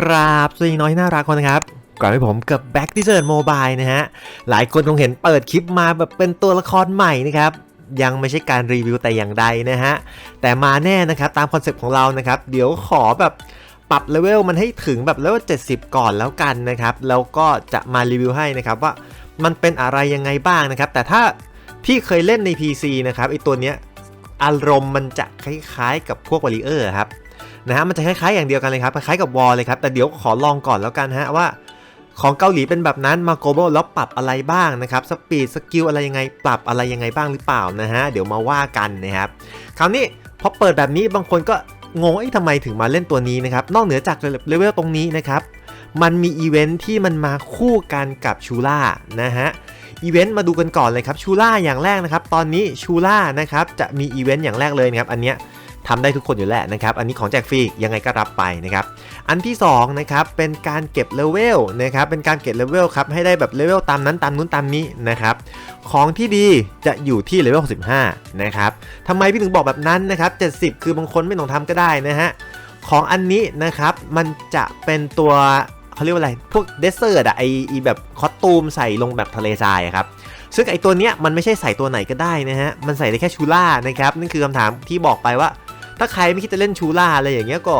กราบสวัสดีน้อยน่ารักคนนะครับกลับให้ผมกับ Back d e s e r t Mobile นะฮะ หลายคนคงเห็นเปิดคลิปมาแบบเป็นตัวละครใหม่นะครับยังไม่ใช่การรีวิวแต่อย่างใดนะฮะ แต่มาแน่นะครับตามคอนเซปต์ของเรานะครับ เดี๋ยวขอแบบปรับเลเวลมันให้ถึงแบบเลเวล70 ก่อนแล้วกันนะครับ แล้วก็จะมารีวิวให้นะครับว่ามันเป็นอะไรยังไงบ้างนะครับ แต่ถ้าที่เคยเล่นใน PC นะครับไอตัวเนี้ยอารมณ์มันจะคล้ายๆกับพวกวอลเลเยอร์ครับ นะฮะมันจะคล้ายๆอย่างเดียวกันเลยครับคล้ายกับวอลเลยครับแต่เดี๋ยวขอลองก่อนแล้วกันฮะว่า ของเกาหลีเป็นแบบนั้นมาโกลบแล้วปรับอะไรบ้างนะครับสปีดสกิลอะไรยังไงปรับอะไรยังไงบ้างหรือเปล่านะฮะเดี๋ยวมาว่ากันนะครับคราวนี้พอเปิดแบบนี้บางคนก็งงไอ้ทำไมถึงมาเล่นตัวนี้นะครับนอกเหนือจากเลเวลตรงนี้นะครับมันมีอีเวนท์ที่มันมาคู่กันกับชูล่านะฮะอีเวนต์มาดูกันก่อนเลยครับชูล่าอย่างแรกนะครับตอนนี้ชูล่านะครับจะมีอีเวนต์อย่างแรกเลยนะครับอันเนี้ย ทำได้ทุกคนอยู่แล้วนะครับ อันนี้ของแจกฟรียังไงก็รับไปนะครับ อันที่2นะครับเป็นการเก็บเลเวลนะครับ เป็นการเก็บเลเวลครับให้ได้แบบเลเวลตามนั้นตามนู้นตามนี้นะครับ ของที่ดีจะอยู่ที่เลเวล65นะครับทำไมพี่ถึงบอกแบบนั้นนะครับ 70 คือบางคนไม่ต้องทำก็ได้นะฮะ ของอันนี้นะครับมันจะเป็นตัวเขาเรียกว่าอะไร พวกเดสเซอร์อะไอไอแบบคอสตูมใส่ลงแบบทะเลทรายครับ ซึ่งไอตัวเนี้ยมันไม่ใช่ใส่ตัวไหนก็ได้นะฮะ มันใส่ได้แค่ชูล่านะครับ นั่นคือคำถามที่บอกไปว่า ถ้าใครไม่คิดจะเล่นชูล่าอะไรอย่างเงี้ยก็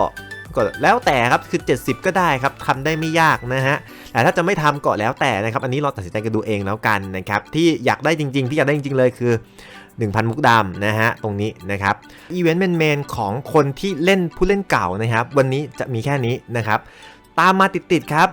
ก็แล้วแต่ครับคือ 70 ก็ได้ครับทำได้ไม่ยากนะฮะแต่ถ้าจะไม่ทำก็แล้วแต่นะครับ อันนี้เราตัดสินใจกันดูเองแล้วกันนะครับ ที่อยากได้จริง ๆ ที่อยากได้จริง ๆ เลยคือ 1,000 มุกดำนะฮะตรงนี้นะครับอีเวนต์เมนๆของคนที่เล่นผู้เล่นเก่านะครับ วันนี้จะมีแค่นี้นะครับ ตามมาติดๆครับ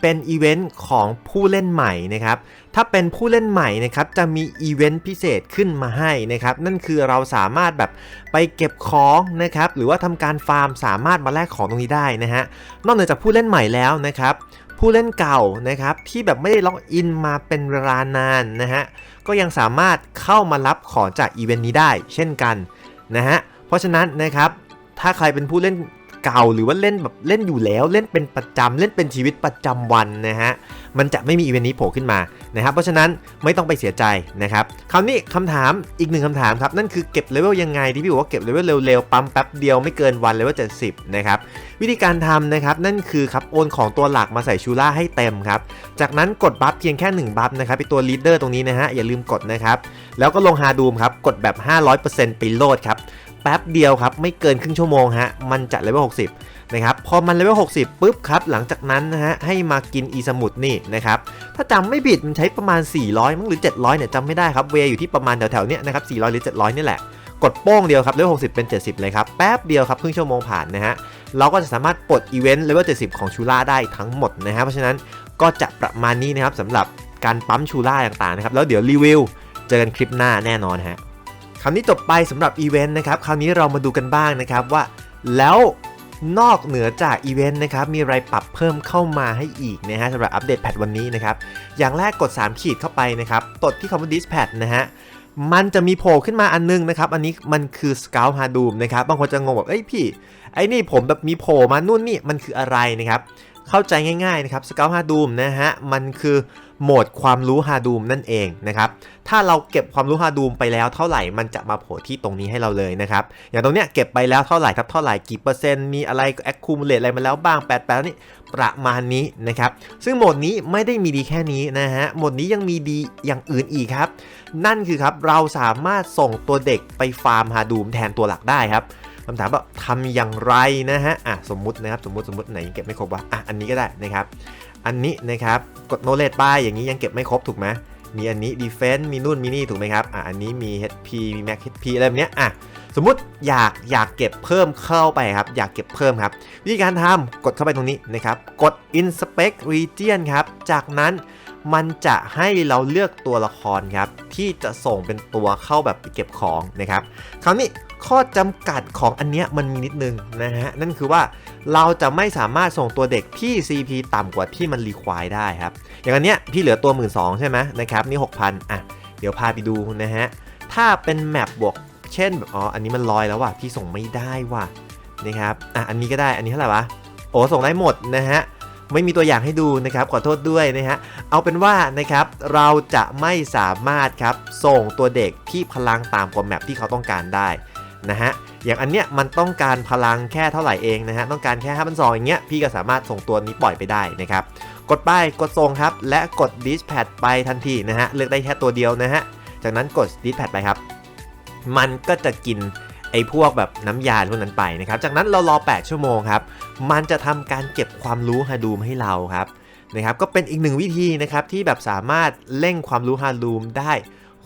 เป็นอีเวนต์ของผู้เล่นใหม่นะครับ ถ้าเป็นผู้เล่นใหม่นะครับจะมีอีเวนต์พิเศษขึ้นมาให้นะครับ นั่นคือเราสามารถแบบไปเก็บของนะครับ หรือว่าทำการฟาร์มสามารถมาแลกของตรงนี้ได้นะฮะ นอกเหนือจากผู้เล่นใหม่แล้วนะครับ ผู้เล่นเก่านะครับที่แบบไม่ได้ล็อกอินมาเป็นเวลานานนะฮะ ก็ยังสามารถเข้ามารับของจากอีเวนต์นี้ได้ เช่นกันนะฮะ เพราะฉะนั้นนะครับ ถ้าใครเป็นผู้เล่น เก่าหรือว่าเล่นแบบเล่นอยู่แล้ว เล่นเป็นประจำเล่นเป็นชีวิตประจำวันนะฮะมันจะไม่มีอีเวนต์นี้โผล่ขึ้นมานะครับเพราะฉะนั้นไม่ต้องไปเสียใจนะครับคราวนี้คำถามอีกหนึ่งคำถามครับนั่นคือเก็บเลเวลยังไงที่พี่บอกว่าเก็บเลเวลเร็วๆปั๊มแป๊บเดียวไม่เกินวันเลเวล70นะครับวิธีการทำนะครับนั่นคือครับโอนของตัวหลักมาใส่ชูล่าให้เต็มครับจากนั้นกดบัฟเพียงแค่ 1 บัฟนะครับไปตัวลีดเดอร์ตรงนี้นะฮะอย่าลืมกดนะครับแล้วก็ลงฮาดูมครับกดแบบ 500%ไปโหลดครับ แป๊บเดียวครับ ไม่เกินครึ่งชั่วโมงฮะ มันจะเลเวล60 นะครับ พอมันเลเวล60ปุ๊บครับ หลังจากนั้นนะฮะ ให้มากินอีสมุดนี่นะครับ ถ้าจำไม่ผิดมันใช้ประมาณ 400 มั้งหรือ 700 เนี่ยจำไม่ได้ครับ เวอยู่ที่ประมาณแถวๆเนี้ยนะครับ 400 หรือ 700 นี่แหละ กดโป้งเดียวครับเลเวล60 เป็น 70 เลยครับ แป๊บเดียวครับ ครึ่งชั่วโมงผ่านนะฮะ เราก็จะสามารถปลดอีเวนต์เลเวล70 ของชูล่าได้ทั้งหมดนะฮะ เพราะฉะนั้นก็จะประมาณนี้นะครับสำหรับการปั๊มชูล่าต่างๆนะครับ แล้วเดี๋ยวรีวิว เจอกันคลิปหน้าแน่นอนฮะ คราวนี้จบไปสำหรับอีเวนต์นะครับ คราวนี้เรามาดูกันบ้างนะครับว่า แล้วนอกเหนือจากอีเวนต์นะครับ มีอะไรปรับเพิ่มเข้ามาให้อีกนะฮะสำหรับอัปเดตแพทวันนี้นะครับ อย่างแรกกด 3 ขีดเข้าไปนะครับตดที่คำว่า dispatch นะฮะมันจะมีโผล่ขึ้นมาอันนึงนะครับ อันนี้มันคือ Scout h a d o o m นะครับ บางคนจะงงแบบเอ้ยพี่ ไอ้นี่ผมแบบมีโผล่มานู่นนี่ มันคืออะไรนะครับ เข้าใจง่ายๆนะครับ Scout h a d o o m นะฮะ มันคือ โหมดความรู้ฮาดูมนั่นเองนะครับ ถ้าเราเก็บความรู้ฮาดูมไปแล้วเท่าไหร่ มันจะมาโผล่ที่ตรงนี้ให้เราเลยนะครับ อย่างตรงเนี้ยเก็บไปแล้วเท่าไหร่ครับ เท่าไหร่กี่เปอร์เซ็นต์ มีอะไรแอคคูมเลตอะไรมาแล้วบ้าง8 8นี่ประมาณนี้นะครับ ซึ่งโหมดนี้ไม่ได้มีดีแค่นี้นะฮะ โหมดนี้ยังมีดีอย่างอื่นอีกครับ นั่นคือครับ เราสามารถส่งตัวเด็กไปฟาร์มฮาดูมแทนตัวหลักได้ครับคำถามว่าทำอย่างไรนะฮะ อะสมมุตินะครับ สมมุติสมมุติไหนยังเก็บไม่ครบวะ อะอันนี้ก็ได้นะครับ อันนี้นะครับกดโนเลตป้ายอย่างนี้ยังเก็บไม่ครบถูกไหมมีอันนี้ defense มีนู่นมีนี่ถูกไหมครับอะอันนี้มี HP มี max HP อะไรแบบเนี้ยอะสมมุติอยากอยากเก็บเพิ่มเข้าไปครับ อยากเก็บเพิ่มครับ วิธีการทำกดเข้าไปตรงนี้นะครับ กด inspect region ครับ จากนั้นมันจะให้เราเลือกตัวละครครับ ที่จะส่งเป็นตัวเข้าแบบไปเก็บของนะครับ คราวนี้ข้อจำกัดของอันเนี้ยมันมีนิดนึงนะฮะ นั่นคือว่า เราจะไม่สามารถส่งตัวเด็กที่ CP ต่ำกว่าที่มันรีควายได้ครับ อย่างอันเนี้ยพี่เหลือตัว 1 2ื่นใช่ไหมนะครับนี่ 6,000 อะ เดี๋ยวพาไปดูนะฮะ ถ้าเป็นแมปบวก เช่นแบบอ๋อ อันนี้มันลอยแล้วว่ะพี่ส่งไม่ได้ว่ะนะครับ อะ อันนี้ก็ได้ อันนี้เท่าไหร่วะ โอ้ส่งได้หมดนะฮะไม่มีตัวอย่างให้ดูนะครับขอโทษด้วยนะฮะเอาเป็นว่านะครับเราจะไม่สามารถครับส่งตัวเด็กที่พลังต่ำกว่าแมปที่เขาต้องการได้นะฮะ อย่างอันเนี้ยมันต้องการพลังแค่เท่าไหร่เองนะฮะต้องการแค่5 2 0 0อย่างเงี้ยพี่ก็สามารถส่งตัวนี้ปล่อยไปได้นะครับกดไปกดส่งครับ และกด dispatch ไปทันทีนะฮะเลือกได้แค่ตัวเดียวนะฮะจากนั้นกด dispatch ไปครับ มันก็จะกินไอ้พวกแบบน้ำยาพวกนั้นไปนะครับ จากนั้นเรารอ 8 ชั่วโมงครับ มันจะทำการเก็บความรู้ฮาดูมให้เราครับนะครับ ก็เป็นอีกหนึ่งวิธีนะครับที่แบบสามารถเร่งความรู้ฮาดูมได้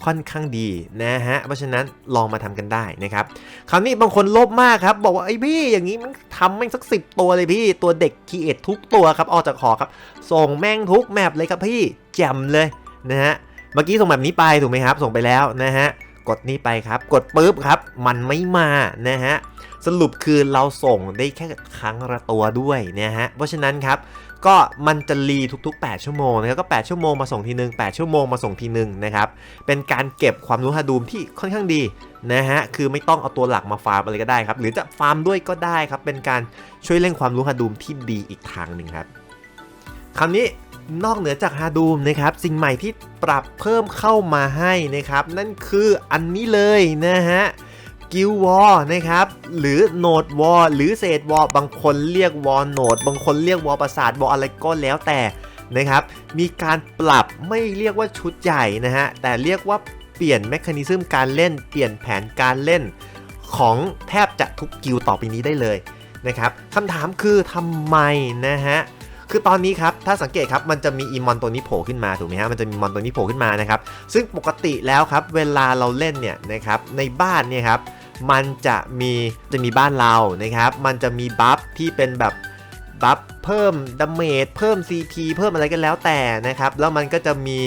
ค่อนข้างดีนะฮะ เพราะฉะนั้นลองมาทำกันได้นะครับ คราวนี้บางคนลบมากครับ บอกว่าไอ้พี่อย่างนี้มันทำแม่งสักสิตัวเลยพี่ ตัวเด็กคีเอททุกตัวครับ ออกจากหอครับ ส่งแม่งทุกแมปเลยครับพี่แจ่มเลยนะฮะ เมื่อกี้ส่งแบบนี้ไปถูกไหมครับ ส่งไปแล้วนะฮะ กดนี่ไปครับ กดปุ๊บครับ มันไม่มานะฮะ สรุปคือเราส่งได้แค่ครั้งละตัวด้วยนะฮะ เพราะฉะนั้นครับ ก็มันจะรีทุก ๆ 8 ชั่วโมงนะครับก็ 8 ชั่วโมงมาส่งทีนึง 8 ชั่วโมงมาส่งทีนึงนะครับ เป็นการเก็บความรู้ฮาดูมที่ค่อนข้างดีนะฮะ คือไม่ต้องเอาตัวหลักมาฟาร์มอะไรก็ได้ครับ หรือจะฟาร์มด้วยก็ได้ครับ เป็นการช่วยเร่งความรู้ฮาดูมที่ดีอีกทางหนึ่งครับ คราวนี้นอกเหนือจากฮาดูมนะครับ สิ่งใหม่ที่ปรับเพิ่มเข้ามาให้นะครับ นั่นคืออันนี้เลยนะฮะ กิลวอลนะครับ หรือโนดวอลหรือเศษวอลบางคนเรียกวอลโนดบางคนเรียกวอลประสาทวอลอะไรก็แล้วแต่นะครับ มีการปรับไม่เรียกว่าชุดใหญ่นะฮะ แต่เรียกว่าเปลี่ยนแมคานิซึมการเล่น เปลี่ยนแผนการเล่น ของแทบจะทุกกิลต่อไปนี้ได้เลยนะครับคำถามคือทำไมนะฮะ คือตอนนี้ครับถ้าสังเกตครับมันจะมีอีมอนตัวนี้โผล่ขึ้นมาถูกไหมฮะมันจะมีมอนตัวนี้โผล่ขึ้นมานะครับซึ่งปกติแล้วครับเวลาเราเล่นเนี่ยนะครับในบ้านเนี่ยครับมันจะมีจะมีบ้านเรานะครับมันจะมีบัฟที่เป็นแบบบัฟเพิ่มดาเมจเพิ่ม CP เพิ่มอะไรกันแล้วแต่นะครับแล้วมันก็จะมี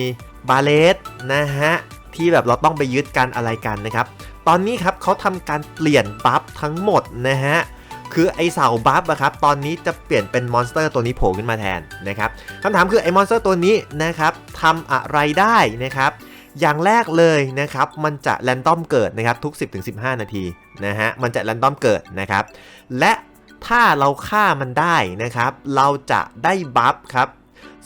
บาเลสนะฮะที่แบบเราต้องไปยึดกันอะไรกันนะครับตอนนี้ครับเขาทำการเปลี่ยนบัฟทั้งหมดนะฮะ คือไอเสาบัฟอะครับตอนนี้จะเปลี่ยนเป็นมอนสเตอร์ตัวนี้โผล่ขึ้นมาแทนนะครับคำถามคือไอมอนสเตอร์ตัวนี้นะครับทำอะไรได้นะครับอย่างแรกเลยนะครับมันจะแรนดอมเกิดนะครับทุก 10-15 นาทีนะฮะมันจะแรนดอมเกิดนะครับและถ้าเราฆ่ามันได้นะครับ เราจะได้บัฟครับ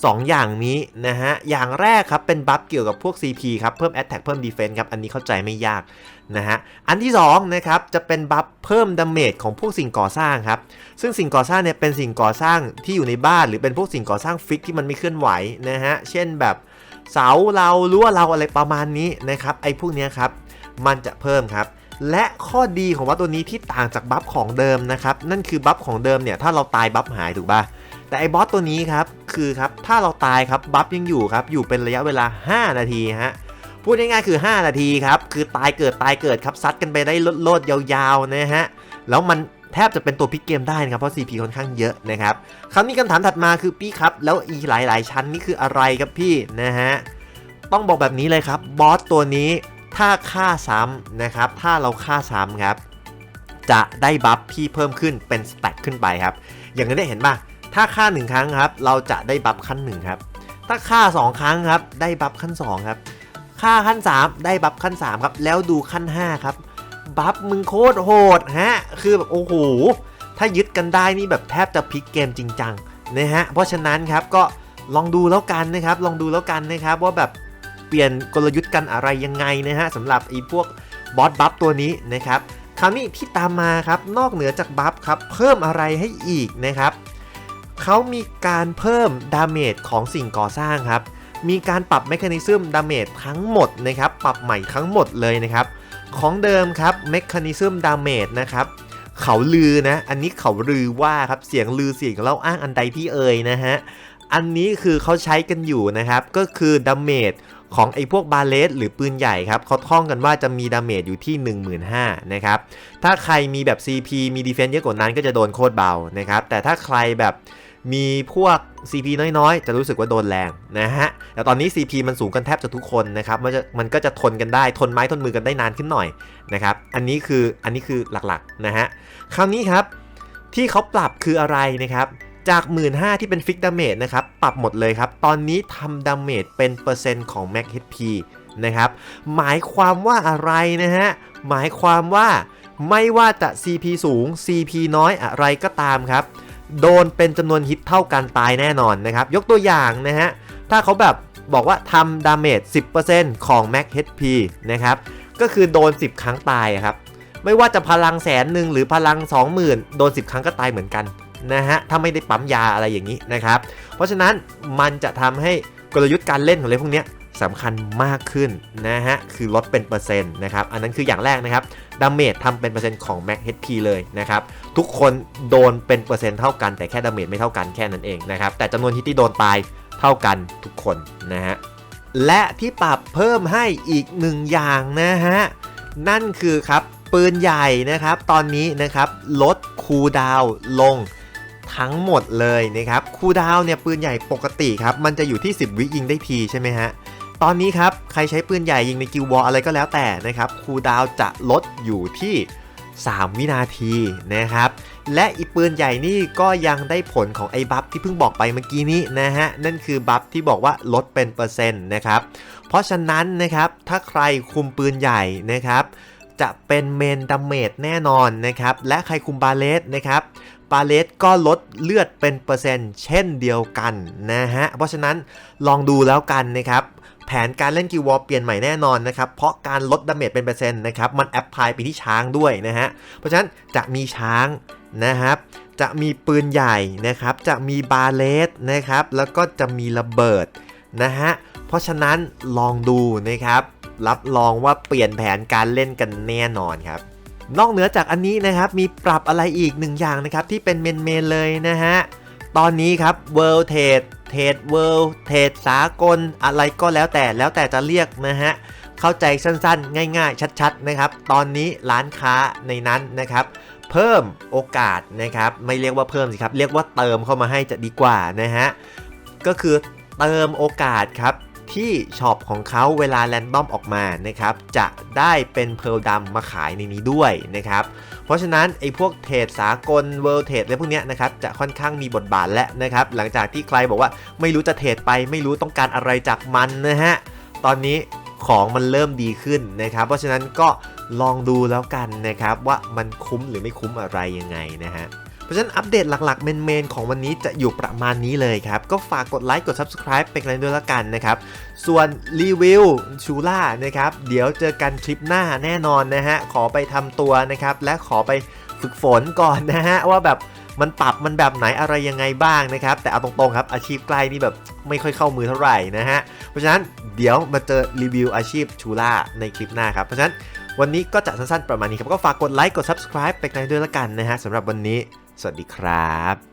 สองอย่างนี้นะฮะ อย่างแรกครับเป็นบัฟเกี่ยวกับพวก CP ครับ เพิ่ม Attack เพิ่ม Defense ครับ อันนี้เข้าใจไม่ยาก นะฮะ อันที่2นะครับจะเป็นบัฟเพิ่มดาเมจของพวกสิ่งก่อสร้างครับ ซึ่งสิ่งก่อสร้างเนี่ยเป็นสิ่งก่อสร้างที่อยู่ในบ้านหรือเป็นพวกสิ่งก่อสร้างฟิกที่มันไม่เคลื่อนไหวนะฮะ เช่นแบบเสาเรารั้วเราอะไรประมาณนี้นะครับไอ้พวกนี้ครับมันจะเพิ่มครับ และข้อดีของว่าตัวนี้ที่ต่างจากบัฟของเดิมนะครับนั่นคือบัฟของเดิมเนี่ยถ้าเราตายบัฟหายถูกป่ะแต่ไอ้บอสตัวนี้ครับคือครับถ้าเราตายครับบัฟยังอยู่ครับอยู่เป็นระยะเวลา 5 นาทีฮะ พูดง่ายๆคือ 5 นาทีครับ คือตายเกิดตายเกิดครับซัดกันไปได้โลดๆยาวๆนะฮะ แล้วมันแทบจะเป็นตัวพิกเกมได้นะครับ เพราะ CP ค่อนข้างเยอะนะครับคราวนี้คำถามถัดมาคือพี่ครับ แล้วอีหลายๆ ชั้นนี่คืออะไรครับพี่นะฮะ ต้องบอกแบบนี้เลยครับบอสตัวนี้ถ้าฆ่าซ้ำนะครับ ถ้าเราฆ่าซ้ำครับ จะได้บัฟที่เพิ่มขึ้นเป็นสแต็กขึ้นไปครับ อย่างนี้ได้เห็นป่ะถ้าฆ่า 1 ครั้งครับ เราจะได้บัฟขั้น1ครับถ้าฆ่า 2 ครั้งครับ ได้บัฟขั้น2ครับ ฆ่าขั้น 3 ได้บัฟขั้น 3 ครับ แล้วดูขั้น 5 ครับ บัฟมึงโคตรโหดฮะ คือแบบโอ้โห ถ้ายึดกันได้นี่แบบแทบจะพลิกเกมจริงจังนะฮะ เพราะฉะนั้นครับก็ลองดูแล้วกันนะครับ ลองดูแล้วกันนะครับว่าแบบเปลี่ยนกลยุทธ์กันอะไรยังไงนะฮะสำหรับไอ้พวกบอสบัฟตัวนี้นะครับคราวนี้ที่ตามมาครับนอกเหนือจากบัฟครับเพิ่มอะไรให้อีกนะครับเขามีการเพิ่มดาเมจของสิ่งก่อสร้างครับ มีการปรับเมคานิซึมดาเมจทั้งหมดนะครับปรับใหม่ทั้งหมดเลยนะครับของเดิมครับเมคานิซึมดาเมจนะครับเขาลือนะ อันนี้เขาลือว่าครับเสียงลือเสียงเล่าอ้างอันใดที่เอ่ยนะฮะอันนี้คือเขาใช้กันอยู่นะครับ ก็คือดาเมจของไอ้พวกบาเลสหรือปืนใหญ่ครับเขาท่องกันว่าจะมีดาเมจอยู่ที่ 15,000นะครับถ้าใครมีแบบ CP มีดีเฟนซ์เยอะกว่านั้นก็จะโดนโคตรเบานะครับแต่ถ้าใครแบบ มีพวก CP น้อยๆ จะรู้สึกว่าโดนแรงนะฮะ แต่ตอนนี้ CP มันสูงกันแทบจะทุกคนนะครับ มันจะมันก็จะทนกันได้ ทนไม้ทนมือกันได้นานขึ้นหน่อยนะครับ อันนี้คืออันนี้คือหลักๆนะฮะ คราวนี้ครับที่เขาปรับคืออะไรนะครับ จาก 15,000ที่เป็นฟิกดาเมจนะครับ ปรับหมดเลยครับ ตอนนี้ทำดาเมจเป็นเปอร์เซ็นต์ของ Max HP นะครับ หมายความว่าอะไรนะฮะ หมายความว่าไม่ว่าจะ CP สูง CP น้อยอะไรก็ตามครับ โดนเป็นจำนวนฮิตเท่ากันตายแน่นอนนะครับ ยกตัวอย่างนะฮะ ถ้าเขาแบบบอกว่าทำดาเมจ 10%ของ Max HP นะครับ ก็คือโดน 10 ครั้งตายครับ ไม่ว่าจะพลังแสนหนึ่งหรือพลัง 20,000 โดน 10 ครั้งก็ตายเหมือนกันนะฮะ ถ้าไม่ได้ปั๊มยาอะไรอย่างนี้นะครับ เพราะฉะนั้นมันจะทำให้กลยุทธ์การเล่นของเลยพวกนี้ สำคัญมากขึ้นนะฮะ คือลดเป็นเปอร์เซ็นต์นะครับ อันนั้นคืออย่างแรกนะครับดาเมจทำเป็นเปอร์เซ็นต์ของ Max HP เลยนะครับ ทุกคนโดนเป็นเปอร์เซ็นต์เท่ากันแต่แค่ดาเมจไม่เท่ากันแค่นั้นเองนะครับ แต่จำนวนฮิตที่โดนตายเท่ากันทุกคนนะฮะ และที่ปรับเพิ่มให้อีกหนึ่งอย่างนะฮะ นั่นคือครับปืนใหญ่นะครับ ตอนนี้นะครับลดคูดาวลงทั้งหมดเลยนะครับคูดาวเนี่ยปืนใหญ่ปกติครับ มันจะอยู่ที่ 10 วิยิงได้ทีใช่ไหมฮะ ตอนนี้ครับใครใช้ปืนใหญ่ยิงในกิลวอลอะไรก็แล้วแต่นะครับคูดาวจะลดอยู่ที่ 3 วินาทีนะครับ และอีปืนใหญ่นี่ก็ยังได้ผลของไอ้บัฟที่เพิ่งบอกไปเมื่อกี้นี้นะฮะ นั่นคือบัฟที่บอกว่าลดเป็นเปอร์เซ็นต์นะครับ เพราะฉะนั้นนะครับถ้าใครคุมปืนใหญ่นะครับจะเป็นเมนดาเมจแน่นอนนะครับ และใครคุมบาเลสนะครับบาเลสก็ลดเลือดเป็นเปอร์เซ็นต์เช่นเดียวกันนะฮะ เพราะฉะนั้นลองดูแล้วกันนะครับ แผนการเล่นกิววอลเปลี่ยนใหม่แน่นอนนะครับ เพราะการลดดาเมจเป็นเปอร์เซ็นต์นะครับ มันแอพพลายไปที่ช้างด้วยนะฮะ เพราะฉะนั้นจะมีช้างนะครับ จะมีปืนใหญ่นะครับ จะมีบาเลสนะครับ แล้วก็จะมีระเบิดนะฮะ เพราะฉะนั้นลองดูนะครับ รับรองว่าเปลี่ยนแผนการเล่นกันแน่นอนครับนอกเหนือจากอันนี้นะครับ มีปรับอะไรอีกหนึ่งอย่างนะครับ ที่เป็นเมนเมนเลยนะฮะ ตอนนี้ครับ World Trade เทรดเวิลด์เทรดสากลอะไรก็แล้วแต่แล้วแต่จะเรียกนะฮะ เข้าใจสั้นๆ ง่ายๆ ชัดๆ นะครับ ตอนนี้ร้านค้าในนั้นนะครับ เพิ่มโอกาสนะครับ ไม่เรียกว่าเพิ่มสิครับ เรียกว่าเติมเข้ามาให้จะดีกว่านะฮะ ก็คือเติมโอกาสครับ ที่ช็อปของเขาเวลาแรนดอมออกมานะครับจะได้เป็นเพร์ลดำมาขายในนี้ด้วยนะครับเพราะฉะนั้นไอ้พวกเทรดสากลเวิลด์เทรดอะไรพวกเนี้ยนะครับจะค่อนข้างมีบทบาทแล้วนะครับหลังจากที่ใครบอกว่าไม่รู้จะเทรดไปไม่รู้ต้องการอะไรจากมันนะฮะตอนนี้ของมันเริ่มดีขึ้นนะครับ เพราะฉะนั้นก็ลองดูแล้วกันนะครับว่ามันคุ้มหรือไม่คุ้มอะไรยังไงนะฮะ เพราะฉะนั้นอัปเดตหลักๆเมนๆของวันนี้จะอยู่ประมาณนี้เลยครับ ก็ฝากกดไลค์กด Subscribe เป็นกำลังใจด้วยละกันนะครับ ส่วนรีวิวชูล่านะครับเดี๋ยวเจอกันคลิปหน้าแน่นอนนะฮะ ขอไปทำตัวนะครับ และขอไปฝึกฝนก่อนนะฮะ ว่าแบบมันปรับมันแบบไหนอะไรยังไงบ้างนะครับ แต่เอาตรงๆครับอาชีพใกล้นี่แบบไม่ค่อยเข้ามือเท่าไหร่นะฮะ เพราะฉะนั้นเดี๋ยวมาเจอรีวิวอาชีพชูล่าในคลิปหน้าครับ เพราะฉะนั้นวันนี้ก็จะสั้นๆประมาณนี้ครับ ก็ฝากกดไลค์กด Subscribe เป็นกำลังใจด้วยละกันนะฮะสำหรับวันนี้ สวัสดีครับ